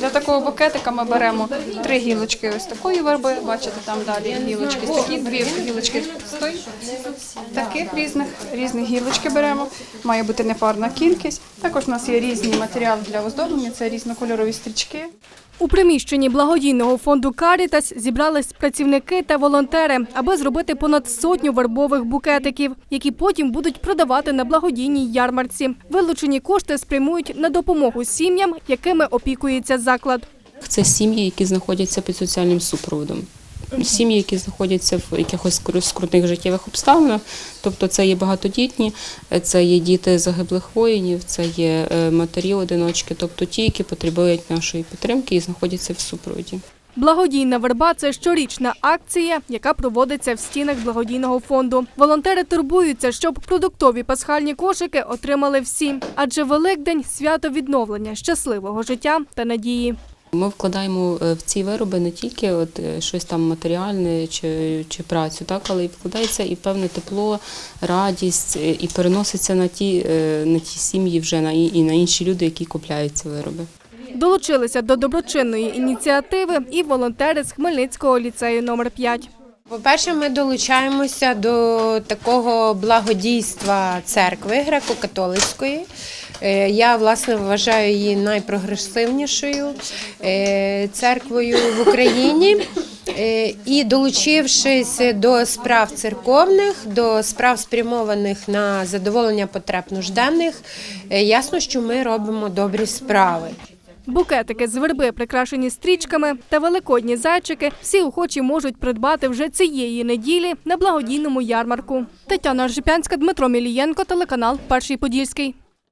Для такого букетика ми беремо три гілочки ось такої верби. Бачите, там далі гілочки такі, дві гілочки з таких різних, різних гілочки беремо. Має бути непарна кількість. Також у нас є різні матеріали для оздоблення, це різнокольорові стрічки. У приміщенні благодійного фонду Карітас зібрались працівники та волонтери, аби зробити понад сотню вербових букетиків, які потім будуть продавати на благодійній ярмарці. Вилучені кошти спрямують на допомогу сім'ям, якими опікується заклад. Це сім'ї, які знаходяться під соціальним супроводом. Сім'ї, які знаходяться в якихось скру- скрутних життєвих обставинах, тобто це є багатодітні, це є діти загиблих воїнів, це є е, матері-одиночки, тобто ті, які потребують нашої підтримки і знаходяться в супроводі. Благодійна верба це щорічна акція, яка проводиться в стінах благодійного фонду. Волонтери турбуються, щоб продуктові пасхальні кошики отримали всі, адже Великдень свято відновлення щасливого життя та надії. Ми вкладаємо е, в ці вироби не тільки от е, щось там матеріальне чи, чи працю, так, але і вкладається і певне тепло, радість, е, і переноситься на ті, на ті сім'ї вже на, і і на інші люди, які купляють ці вироби. Долучилися до доброчинної ініціативи і волонтери з Хмельницького ліцею номер 5. По-перше, ми долучаємося до такого благодійства церкви греко-католицької. Е, Я власне вважаю її найпрогресивнішою е, церквою в Україні. Е, І долучившись до справ церковних, до справ спрямованих на задоволення потреб нужденних, ясно, що ми робимо добрі справи. Букетики з верби, прикрашені стрічками та великодні зайчики всі охочі можуть придбати вже цієї неділі на благодійному ярмарку. Тетяна Аржипянська, Дмитро Мілієнко, телеканал Перший Подільський.